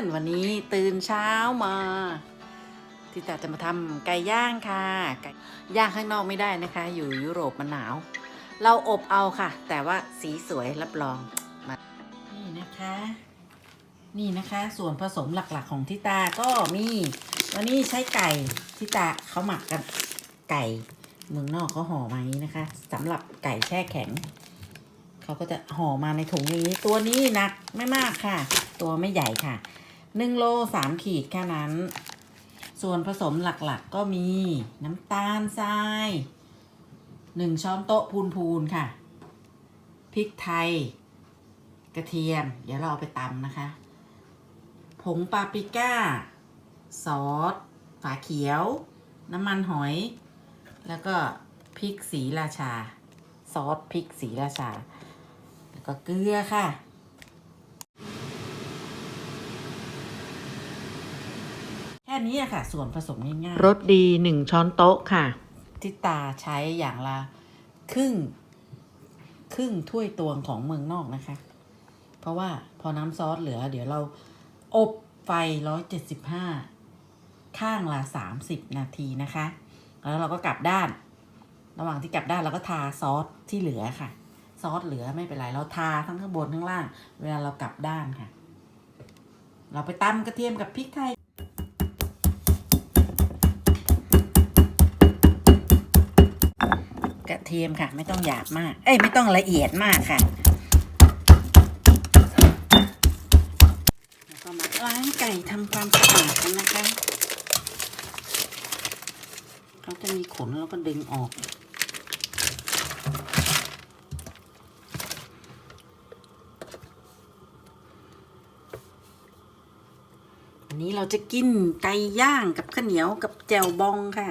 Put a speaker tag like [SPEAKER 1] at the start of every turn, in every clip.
[SPEAKER 1] อนๆ วันนี้ตื่นเช้ามาที่ตาจะมาทำไก่ย่างค่ะไก่ย่างข้างนอกไม่ได้นะคะ อยู่ยุโรปมันหนาว เราอบเอาค่ะ แต่ว่าสีสวยรับรองมานี่นะคะ นี่นะคะ ส่วนผสมหลักๆของทิตาก็มีวันนี้ใช้ไก่ทิตาเขาหมักกับไก่เมืองนอกเขาห่อมาอย่างนี้นะคะสำหรับไก่แช่แข็งเขาก็จะห่อมาในถุงอย่างนี้ ตัวนี้หนักไม่มากค่ะ ตัวไม่ใหญ่ค่ะ หนึ่งโลสามขีดแค่นั้น ส่วนผสมหลักๆก็มีน้ำตาลทรายหนึ่งช้อนโต๊ะพูนๆค่ะ พริกไทย กระเทียม เดี๋ยวเราเอาไปตำนะคะ ผงปาปริก้า ซอส ฝาเขียว น้ำมันหอย แล้วก็พริกสีราชา ซอสพริกสีราชา แล้วก็เกลือค่ะ แค่ นี้อะค่ะ ส่วนผสมง่ายๆ
[SPEAKER 2] รสดีหนึ่งช้อนโต๊ะค่ะ
[SPEAKER 1] ที่ตาใช้อย่างละครึ่ง ครึ่งถ้วยตวงของเมืองนอกนะคะ เพราะว่าพอน้ำซอสเหลือ เดี๋ยวเราอบไฟ175ข้างละ30นาทีนะคะ แล้วเราก็กลับด้าน ระหว่างที่กลับด้านเราก็ทาซอสที่เหลือค่ะ ซอสเหลือไม่เป็นไร เราทาทั้งข้างบนข้างล่าง เวลาเรากลับด้านค่ะ เราไปตำกระเทียมกับพริกไทย กระเทียมค่ะ ไม่ต้องหยาบมาก เอ้ยไม่ต้องละเอียดมากค่ะแล้วก็มาล้างไก่ทำความสะอาดกันนะคะเขาจะมีขนแล้วก็ดึงออกวันนี้เราจะกินไก่ย่างกับข้าวเหนียวกับแจ่วบองค่ะ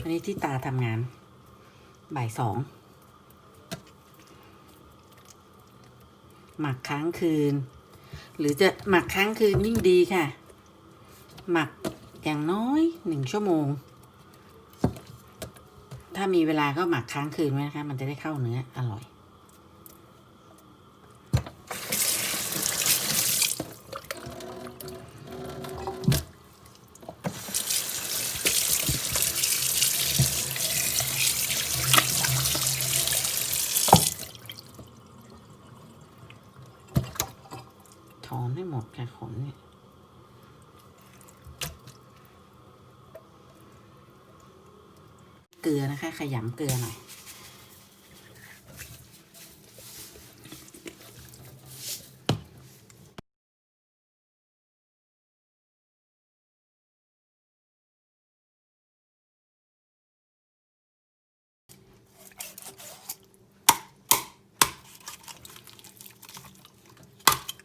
[SPEAKER 1] อันนี้ที่ตาทำงาน บ่ายสองหมักค้างคืน หรือจะหมักค้างคืนยิ่งดีค่ะ หมักอย่างน้อยหนึ่งชั่วโมง ถ้ามีเวลาก็หมักค้างคืนไว้นะคะ มันจะได้เข้าเนื้ออร่อย ถอนให้หมดค่ะขนเนี่ย เก ลือนะคะ ขยำเกลือหน่อย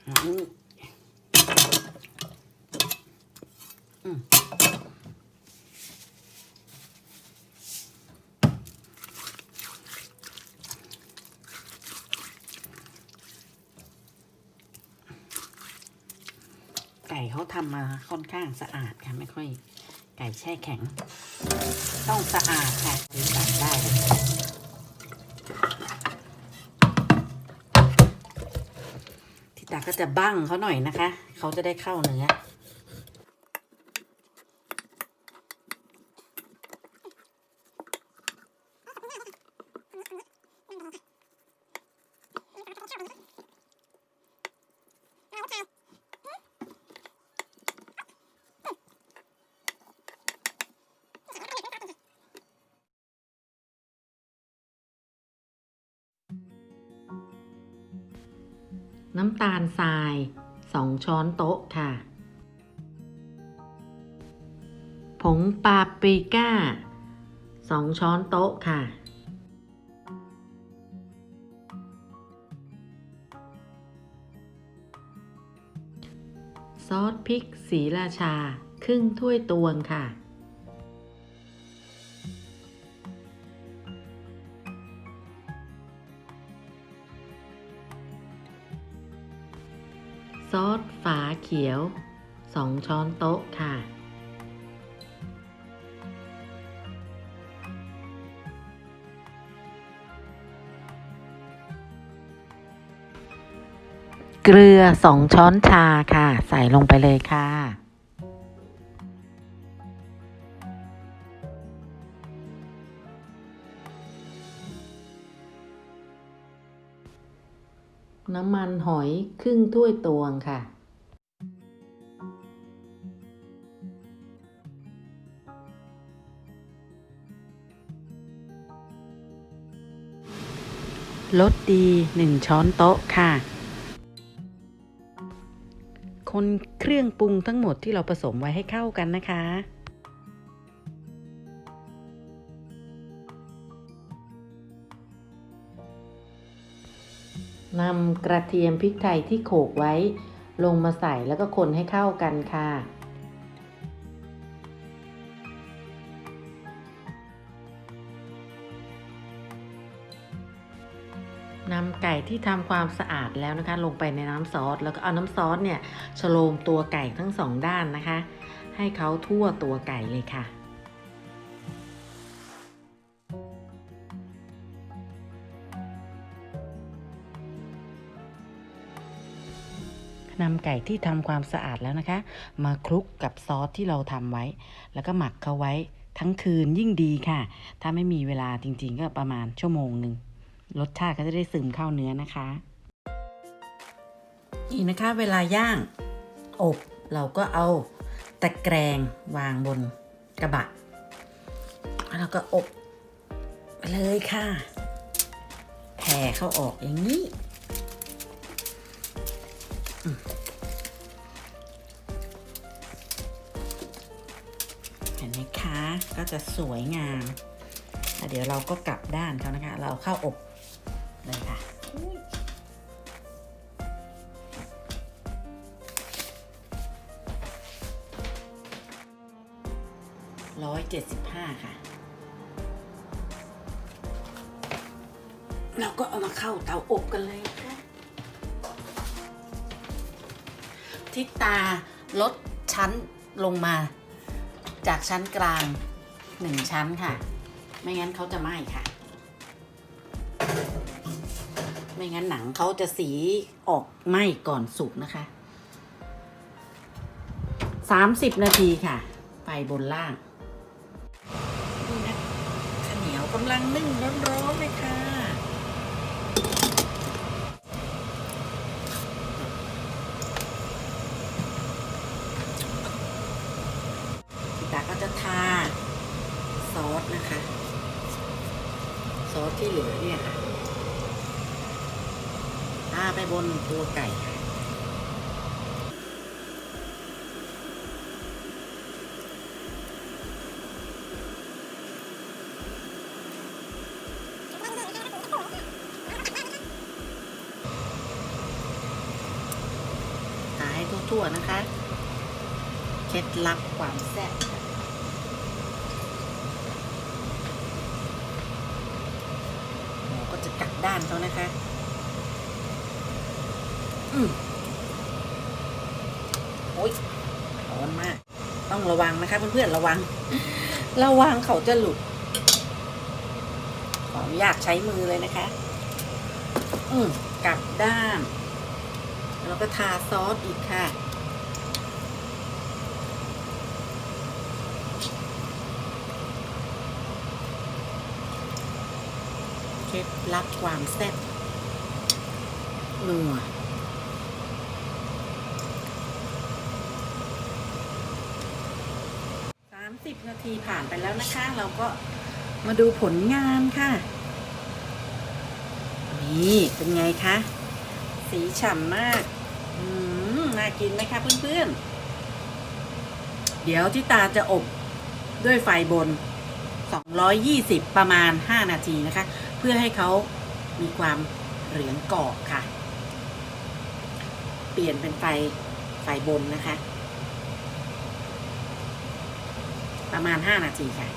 [SPEAKER 1] อืม ไก่เขาทำมาค่อนข้างสะอาดค่ะ ไม่ค่อยไก่แช่แข็ง ต้องสะอาดค่ะถึงตัดได้ที่ตาก็จะบั้งเขาหน่อยนะคะ เขาจะได้เข้าเนื้อ
[SPEAKER 2] น้ำตาลทรายสองช้อนโต๊ะค่ะ ผงปาปริก้าสองช้อนโต๊ะค่ะ ซอสพริกสีราชา ครึ่งถ้วยตวงค่ะ เขียว 2 ช้อนโต๊ะค่ะ
[SPEAKER 1] เกลือ 2 ช้อนชาค่ะ ใส่ลงไปเลยค่ะน้ำมันหอยครึ่งถ้วยตวงค่ะ รสดี 1 ช้อนโต๊ะค่ะ คนเครื่องปรุงทั้งหมดที่เราผสมไว้ให้เข้ากันนะคะนำกระเทียมพริกไทยที่โขลกไว้ ลงมาใส่แล้วก็คนให้เข้ากันค่ะ นำไก่ที่ทำความสะอาดแล้วนะคะ ลงไปในน้ำซอสแล้วก็เอาน้ำซอสเนี่ยชโลมตัวไก่ทั้งสองด้านนะคะ ให้เขาทั่วตัวไก่เลยค่ะนำไก่ที่ทำความสะอาดแล้วนะคะ มาคลุกกับซอสที่เราทำไว้ แล้วก็หมักเขาไว้ทั้งคืนยิ่งดีค่ะ ถ้าไม่มีเวลาจริงๆก็ประมาณชั่วโมงหนึ่ง รสชาติก็จะได้ซึมเข้าเนื้อนะคะ นี่นะคะเวลาย่างอบเราก็เอาตะแกรงวางบนกระบะ แล้วก็อบไปเลยค่ะแผ่เข้าออกอย่างนี้เห็นไหมคะ ก็จะสวยงาม เดี๋ยวเราก็กลับด้านเขานะคะ เราเข้าอบ เลยค่ะร้อยเจ็ดสิบห้าค่ะ เราก็เอามาเข้าเตาอบกันเลยค่ะทิศตาลดชั้นลงมา จากชั้นกลางหนึ่งชั้นค่ะ ไม่งั้นเขาจะไหม้ค่ะ ไม่งั้นหนังเขาจะสีออกไหม้ก่อนสุกนะคะสามสิบนาทีค่ะ ไฟบนล่างนี่นะข้าวเหนียวกำลังนึ่งร้อนๆเลยค่ะพี่ตาก็จะทาซอสนะคะ ซอสที่เหลือเนี่ยค่ะ ทาไปบนตัวไก่ค่ะทาให้ทั่วๆนะคะ เคล็ดลับความแซ่บหมูก็จะกัดด้านเขานะคะ อืมโอ้ยร้อนมาก ต้องระวังนะคะเพื่อนๆระวัง ระวังเขาจะหลุด ขออนุญาตใช้มือเลยนะคะ อืมกลับด้านแล้วก็ทาซอสอีกค่ะเคล็ดลับความแซ่บนัว สามสิบนาทีผ่านไปแล้วนะคะ เราก็มาดูผลงานค่ะ นี่เป็นไงคะ สีฉ่ำมากน่ากินไหมคะเพื่อนๆ เดี๋ยวที่ตาจะอบด้วยไฟบน 220 ประมาณ 5 นาทีนะคะ เพื่อให้เขามีความเหลืองกรอบค่ะ เปลี่ยนเป็นไฟไฟบนนะคะ ประมาณ 5 นาทีค่ะ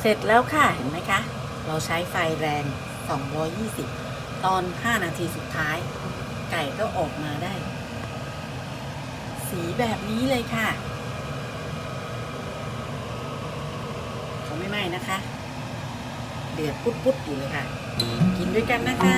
[SPEAKER 1] เสร็จแล้วค่ะ เห็นไหมคะ เราใช้ไฟแรง 220 ตอน 5 นาทีสุดท้าย ไก่ก็ออกมาได้ สีแบบนี้เลยค่ะ เขาไม่ไหม้นะคะ เดือดปุดๆอยู่เลยค่ะ กินด้วยกันนะคะ